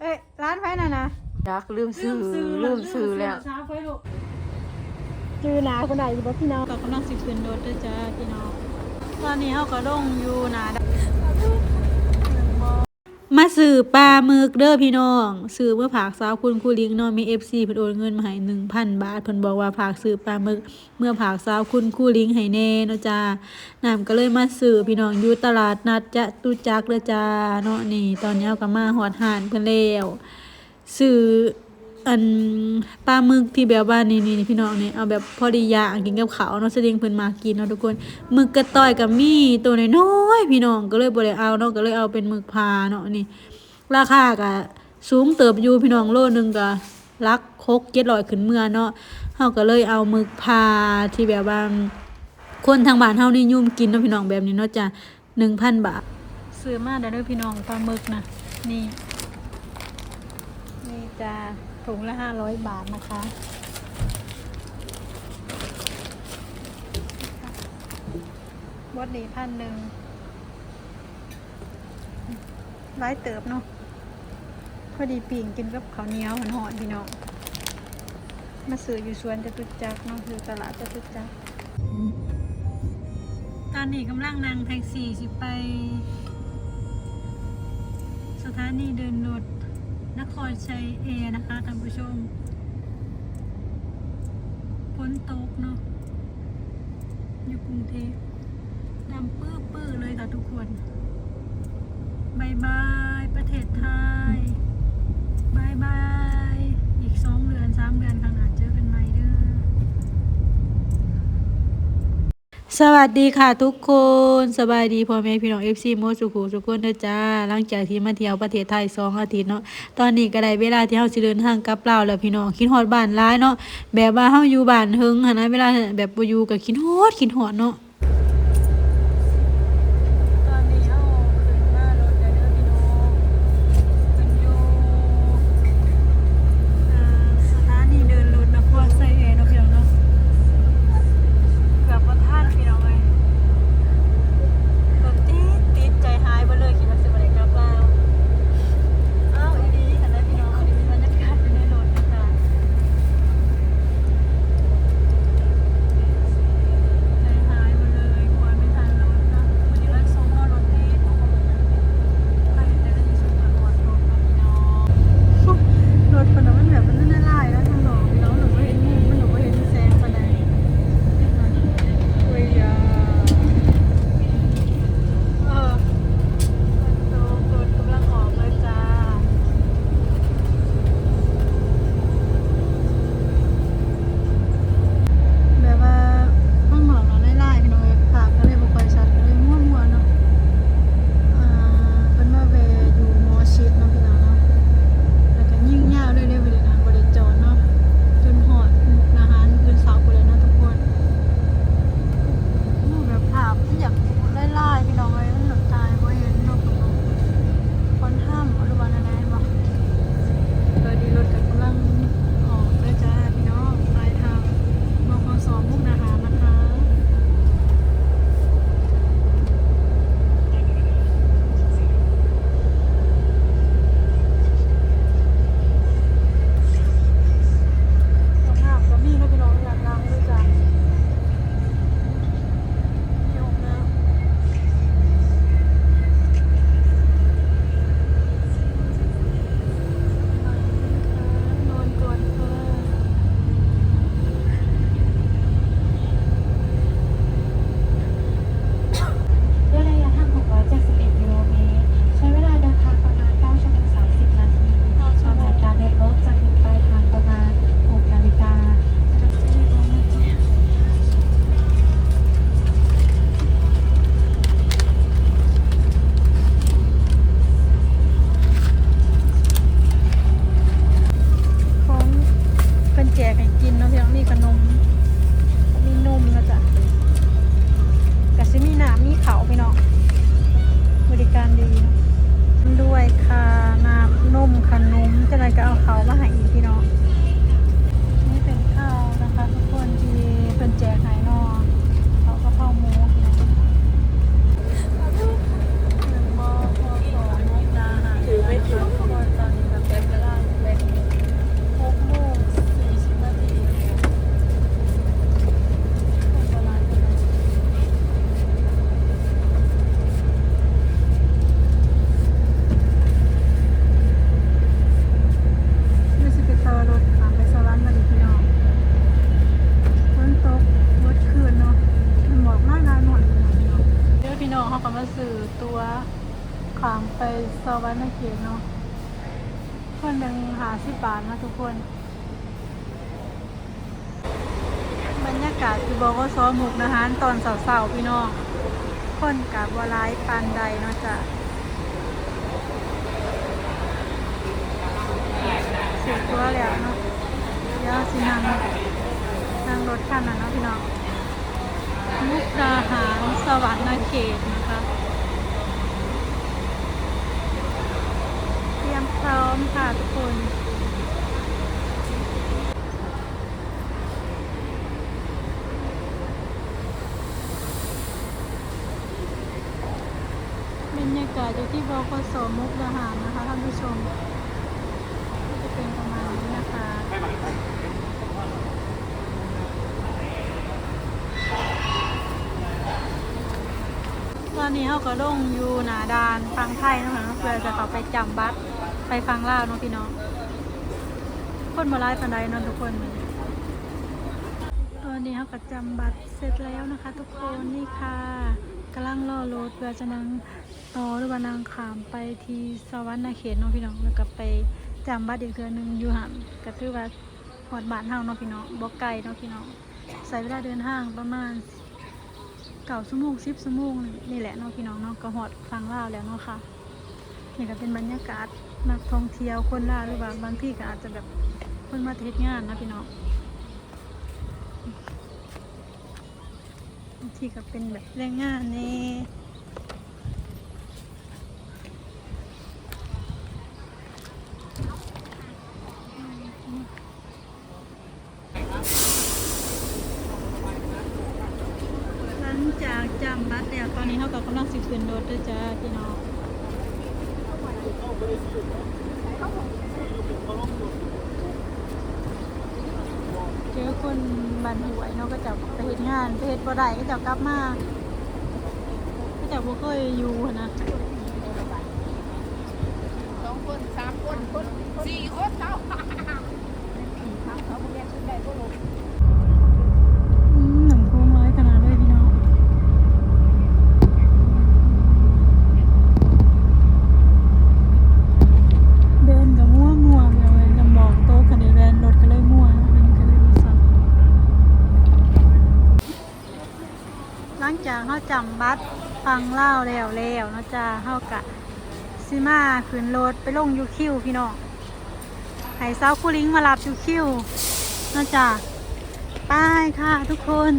เอ้ยร้านไฟน่ะนะยักลืมซื้อลืมซื้อแล้วช้าไฟลูกชื่อนาคนไหนอยู่บ่พี่น้องก็กำลังสิขึ้นรถด้วยจ้าพี่น้องตอนนี้เฮาก็ลงอยู่นาด มาซื้อปลาหมึกเด้อพี่น้องซื้อเมื่อผากสาวคุณคูลิงเนาะมี FC เพิ่นโอนเงินมาให้หนึ่งพันบาทเพิ่นบอกว่าผากซื้อปลาหมึกเมื่อผากสาวคุณคูลิงให้แน่เนาะจ้าน้ำก็เลยมาซื้อพี่น้องอยู่ตลาดนัดจะตุจักเด้อจ้าเนาะนี่ ตอนนี้เฮาก็มาหอดหานเพิ่นแล้วสื่อ อันปลาหมึกที่แบบว่านี่นี่พี่น้องนี่เอาแบบพอดียางกินกับเขาเนาะแสดงเพิ่นมากินเนาะทุกคนหมึกกระต้อยกับมีตัวน้อยพี่น้องก็เลยบ่ได้เอาเนาะก็เลยเอาเป็นหมึกพาเนาะนี่ ราคาก็สูงเติบอยู่พี่น้องโลนึงก็ลักคกเจ็ดร้อยขึ้นเมื่อเนาะเฮาก็เลยเอาหมึกพาที่แบบว่าคนทางบ้านเฮานิยมกินเนาะพี่น้องแบบนี้เนาะจ้ะ1,000 บาท ซื้อมาได้เด้อพี่น้องปลาหมึกนะนี่นี่จะ ถุงละห้าร้อยบาทนะคะวัดนี้พันหนึ่งร้ายเติบเนาะ พอดีปิ่งกินกับข้าวเหนียวหอนๆพี่น้อง มาซื้ออยู่สวนจตุจักรเนาะอยู่ตลาดจตุจักรตอนนี้กำลังนั่งแท็กซี่สิไป สถานีเดินรถ นครชัยเอนะคะท่านผู้ชมฝนตกเนาะอยู่กรุงเทพดำปื้อปื้อเลยค่ะทุกคนบายบายประเทศไทยบายบาย อีกสองเดือนสามเดือนข้างหน้าเจอกันใหม่เด้อ สวัสดีค่ะทุกคนสบายดีพ่อแม่พี่น้อง FC โมสุขุสุขุนเด้อจ้าหลังจากที่มาเที่ยวประเทศไทยสองอาทิตย์เนาะตอนนี้ก็ได้เวลาที่เฮาสิเดินทางกลับลาวแล้วพี่น้องคิดฮอดบ้านร้ายเนาะแบบว่าเฮาอยู่บ้านเฮงหนนะเวลาแบบบ่อยู่ก็คิดฮอดคิดฮอดเนาะ หนึ่งหาสิบบาทนะทุกคน บรรยากาศคือบอกว่าซ้อมุกนะฮะตอนเสาร์ๆพี่น้องคนกับวลายปานใดเนาะจ้ะเสียตัวแล้วเนาะเดี๋ยวสินั่งนั่งรถคันนั้นเนาะพี่น้องมุกดาหารสวรรค์เขตนะคะ เต พร้อมค่ะทุกคน บรรยากาศอยู่ที่บกสมุกดาหารนะคะท่านผู้ชมก็จะเป็นประมาณนี้นะคะตอนนี้เขาก็ลงอยู่หนาดานฟังไทยนะคะเพื่อจะเขาไปจำบัตร ไปฟังเล่าวเนาะพี่น้อง คนมาไล่ปันไดนอนทุกคนตอนนี้เขาก็จำบัตรเสร็จแล้วนะคะ ทุกคนนี่ค่ะกำลังรอรถเพื่อจะนั่งต่อหรือว่านางขามไปที่สวรรค์นาเขตเนาะพี่น้องแล้วก็ไปจำบัตรอีกเทือนึงอยู่หันก็คือว่าหอดบ้านเฮาเนาะพี่น้องบอกไก่เนาะพี่น้องใช้เวลาเดินทางประมาณเก่าชั่วโมงสิบชั่วโมงนี่แหละเนาะพี่น้องเนาะก็หอดฟังเล่าแล้วเนาะค่ะนี่ก็เป็นบรรยากาศ นักท่องเที่ยวคนลาหรือว่าบางที่ก็อาจจะแบบคนมาเทศงานนะพี่น้องบางที่ก็เป็นแบบแรงงานนี่หลังจากจำบัตรแล้วตอนนี้เขาก็กำลังสิบขึ้นรถด้วยจ้าพี่น้อง เจอคนบันหวยเนาะก็จะไปเฮ็ดงานไปเฮ็ดบ่ได้ก็จะกลับมาก็จะบ่เคยอยู่นะสองคนสามคนคนสี่คนเท่าอืมหนังโค้งร้อยขนาดเลยพี่น้องเบนกับมั่วมั่วๆเลยเว้ยลำบอกโต๊ะคันนี้แบนรถก็เลยมั่วนะมันก็เลยรู้สึกหลังจากเขาจำบัตร ฟังเล่าแล้วแล้วเนาะจ้าเขากะซิมาขึ้นรถไปลงยูคิวพี่น้องให้สาคูลิงมารับยูคิวเนาะจ้าไปค่ะทุกคน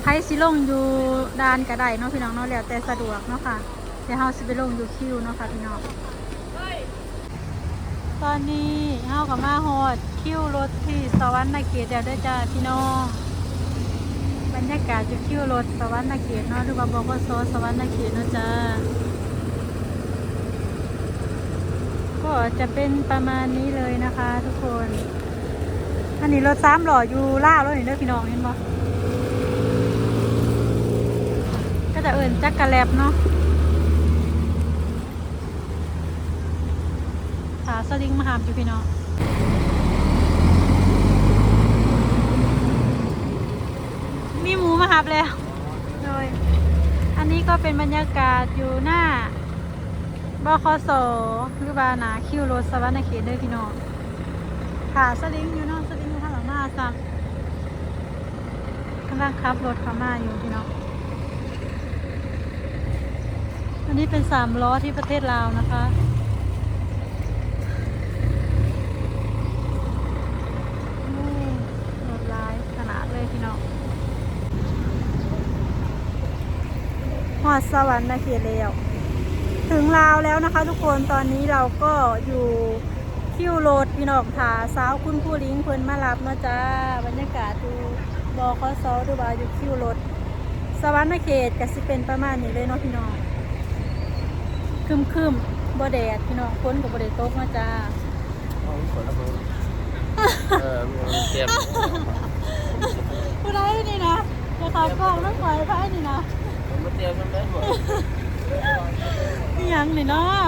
ไพสิลงอยู่ดานกระไดเนาะพี่น้องเนาะแล้วแต่สะดวกเนาะค่ะเดี๋ยวเฮาสิไปลงอยู่คิวเนาะค่ะพี่น้องตอนนี้เฮากับมาฮอดคิวรถที่สวรรค์นาเขตแล้วเด้จ้าพี่น้อง บรรยากาศอยู่คิวรถสวรรค์นาเขตเนาะหรือว่าบกสสวรรค์นาเขตเนาะจ้าก็จะเป็นประมาณนี้เลยนะคะ ทุกคนอันนี้รถซ้ำหล่ออยู่ล่าวแล้วนี่เด้อพี่น้องเห็นปะก็จะเอิ่นจักกะแลบเนาะขาสลิงมาหามอยู่พี่น้อง หมูมาหับแล้วโดยอันนี้ก็เป็นบรรยากาศอยู่หน้าบคสหรือว่าหนาคิวรถสวรรค์เขตเด้อพี่น้องขาสลิงอยู่เนอกสลิงอยู่ข้างหลังหน้าซักกำลังขับรถเข้ามาอยู่พี่น้องอันนี้เป็นสามล้อที่ประเทศลาวนะคะ นี่รถลายขนาดเลยพี่น้อง หอดสวรรค์เขตแล้ว ถึงลาวแล้วนะคะ ทุกคนตอนนี้เราก็อยู่คิวโรดพี่น้องถาสาวคุณผู้ลิงเพิ่นมารับเนาะจ้าบรรยากาศดูบอคอซอดูว่าอยู่คิวโรดสวรรค์เขตก็สิเป็นประมาณนี้เลยเนาะพี่น้องคึมคึมๆบ่แดดพี่น้องฝนกับบ่ได้ตกเนาะจ้าเออมันเตรียมผู้ใดนี่นะจะขายกล้องน้องหอยไพ่นี่นะ มันเตรียมมันได้หมดนี่ยังนี่เนาะ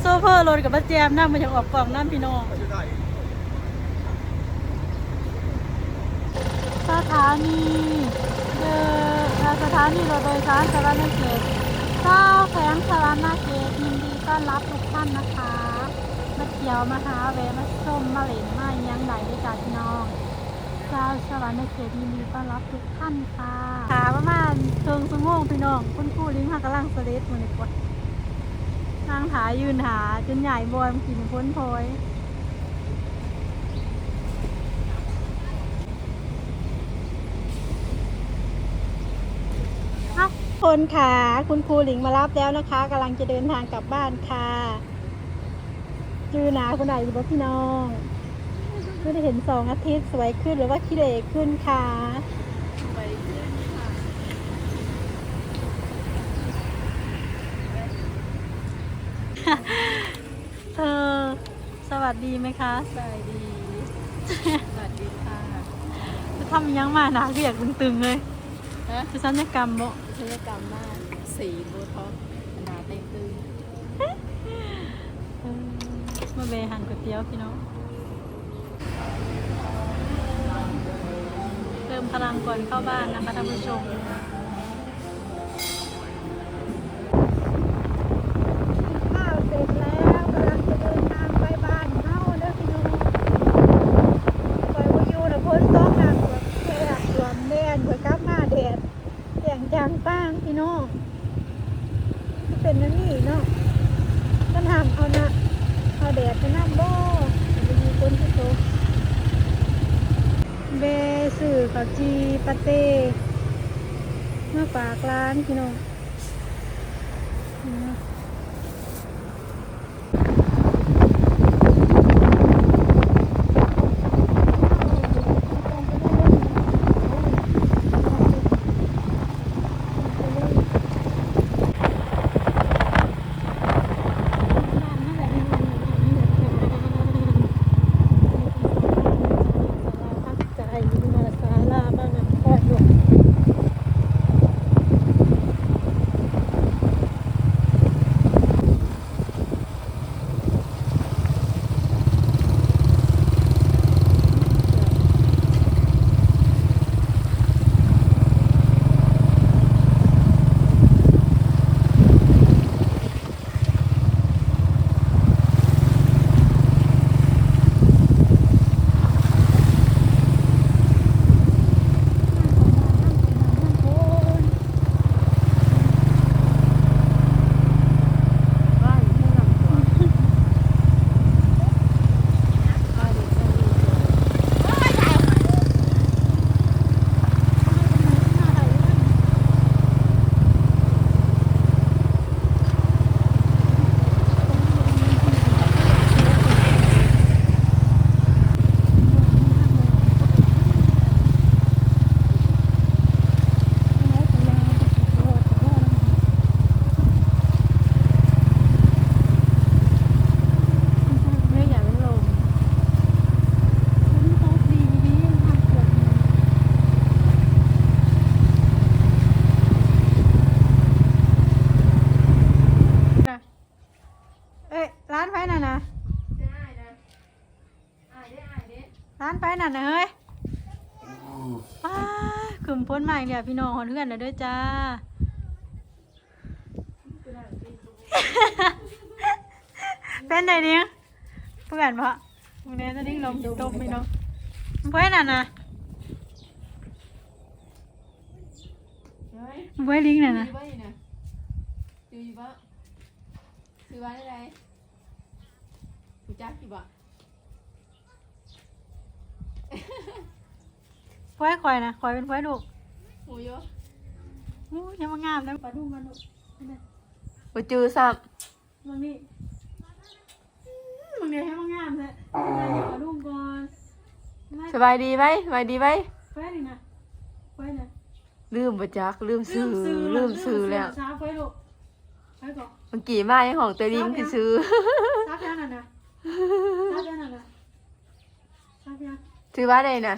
โซเฟอร์รถกับป้าแจมนั่งมาจากออกกล่องนั่นพี่น้องสถานีเดอะไอจากสถานีรถโดยสารสารนเขตเจ้าแขวงสารนเขตยินดีต้อนรับทุกท่านนะคะ มาเที่ยวมาหาแวะมาชมมาเล่นมายังไหนด้วยจ้าพี่น้อง เจ้าสารนเขตยินดีต้อนรับทุกท่านค่ะขาประมาณเชิงสมงพี่น้องคุณครูลิงค่ะกำลังสเลดมันนี่กว่านั่งถายืนหาจนใหญ่บอยมกินพ้นพลอยครับคนค่ะคุณครูหลิงมารับแล้วนะคะกำลังจะเดินทางกลับบ้านค่ะ จือหนาคนไหนอยู่บ้พี่น้อง ไม่ได้เห็นสองอาทิตย์สวยขึ้นหรือว่าขี้เหร่ขึ้นค่ะเธอสวัสดีไหมคะ สวัสดี สวัสดีค่ะจะทำยังมาหนาเรียกตึงๆเลยฮะจะสัญญกรรมบ่ศัลยกรรมมาก สีโบท็อกซ์หนาเต็มตึงเออมาเบหันก๋วยเตี๋ยวพี่น้อง เติมพลังก่อนเข้าบ้านนะคะท่านผู้ชม ข้าวเสร็จแล้วกำลังจะเดินทางไปบ้านเฮาเด้อพี่น้องคอยว่าอยู่นะพ้นต้องหนักกว่าแค่สวมแดนกว่ากลับมาแดดแย่งจางป้างพี่น้องเป็นนั่นนี่เนาะก็ทำเอานะเอาแดดไปน้ำบ่ไปอยู่คนที่โต สื่อข้าวจีปาเต้เมื่อฝากร้านพี่น้องนี่เนาะ ไม่อยากเป็นลมโต๊ะดีดีทำเกือบเอ้ยร้านไฟน่ะนะร้า นไฟน่ะนะเฮ้ยอ้ากลุ่มพ้นใหม่เนี่ยพี่น้องหอนเพื่อนนะเด้อจ้า เป็นไงเนี่ยเพื่อนปะมึงเนี่ยจะดิ้งลมตบพี่น้องมึงไว้น่ะนะมึงไว้ลิงก์น่ะนะซื้อบ้าอยู่นะซื้ออยู่บ้าซื้อบ้าได้ไรกูจักอยู่บ้าน ไว้คอยนะคอยเป็นไว้ลูกหมูโยอู้ยังมางามแล้วปลาดุ้งมันลูกกูจือซ้มึงนี่อื้อมึงเนี่ยให้มางามเลยปลาดุ้งก่อนไม่ำสบายดีไหมสบายดีไหมไว้นี่นะไว้นะลืมปะจักลืมซื้อลืมซื้อแล้วช้าไว้ลูกไว้ก่อนเมื่อกี้มาให้ของตัวลิงที่ซื้อซักยังน่ะนะซักยังน่ะนะซักยัง ซื้อบ้าได้นะ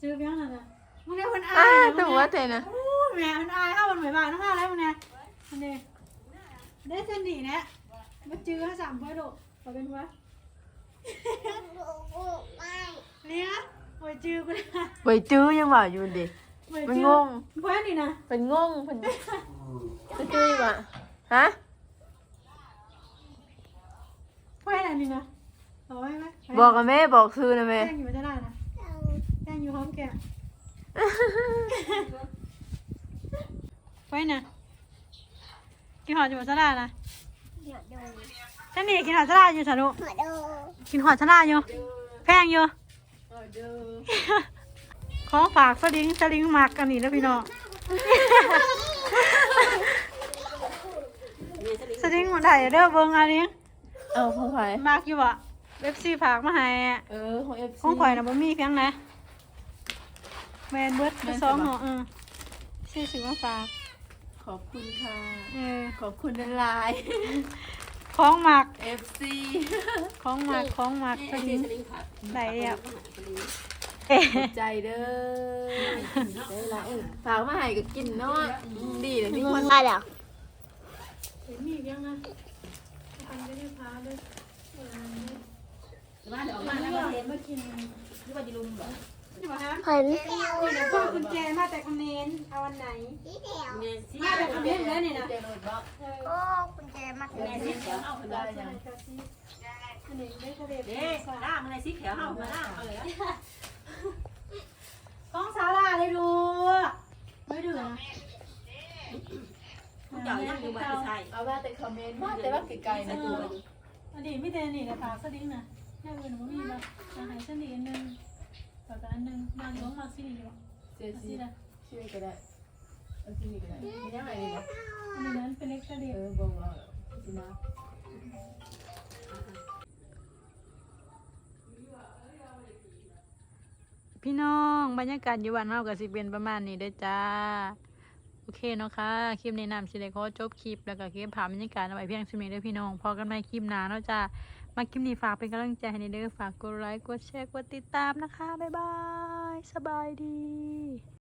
ซื้อยังน่ะนะมึงเนี่ยคนอาอ่ายนะตัวว่าเตนะโอ้ยแม่คนอายเข้ามันเหมือนบ้านน้องอะไรมึงเนี่ยอันนี้ได้เส้นหนีเนี่ยมาจื้อให้สามพ่อดุขอเป็นวะเนี่ยโอ้ยจื้อกูนะไปจื้อยังว่าอยู่ดิมันงงเพื่อนนี่นะเป็นงงเป็นจะจุ้ยวะฮะเพื่อนอันนี้นะ เอาไว้ไหมบอกกับแม่บอกซื้อนะแม่แย่งอยู่ไม่ได้นะแย่งอยู่พร้อมแกไว้นะกินหอดอยู่บนสลานะฉันนี่กินหอดสลาอยู่สารุกินหอดสลาอยู่ แพงอยู่ ของฝากสลิงสลิงหมักกันนี่แล้วพี่น้อง สลิงหมดไทยเด้อเบิ้งอะไรเอาของใครมากอยู่บ่ เว็บซีฝากมาให้อะเออของเอฟซีของข่อยนะบ่มีเพียงนะแมนเบิร์ดแม่นสองใช่ปะห่อเออซื้อสิมาฝากขอบคุณค่ะเออขอบคุณหลายของหมักเอฟซีของหมักของหมักสลิงได้แล้วใจเด้อได้ละเออฝากมาให้ก็กินเนาะดีเลยมีคนได้แล้วเห็นมีเพียงนะอันไม่ได้พาเลยเห็น นี่พ่อกุญแจมาแต่คอมเมนต์เอาอันไหน มาแต่คอมเมนต์แล้วนี่นะโอ้กุญแจมาแม่สีเขียวเอาได้ยังอันนี้ได้ทะเลเด้ล่ามันในสีเขียวเฮามาล่าเอาเลยของสาลาเลยดูไม่ดื้อนะทุกอย่างยังอยู่บ้านใช่เอาว่าแต่คอมเมนต์มาแต่ว่าไกลๆนะตัวอันนี้ไม่เทนี่นะฝากสลิงนะ แม่อื่นบ่มีบ่อาหารสลิงอันหนึงฝากอันหนึงบางของมาสิหนี่บ่เสียมาสีสิละชื่อก็ได้เอาที่นี่ก็ได้มียังไงดีนะอันนี้นั้นเป็นเล็กทะเลเออบอกว่าสินะพี่น้องบรรยากาศอยู่บ้านเฮาก็สิเป็นประมาณนี้เด้จ้า โอเคเนาะค่ะคลิปแนะนำสิได้ขอจบคลิปแล้วก็คลิปภาพบรรยากาศเอาไว้เพียงเท่านี้เด้อพี่น้องพอกันใหม่คลิปหน้าเนาะจ้า มาคลิปนี้ฝากเป็นกำลังใจให้ในเด้อฝากกดไลค์กดแชร์กดติดตามนะคะ บ๊ายบาย สบายดี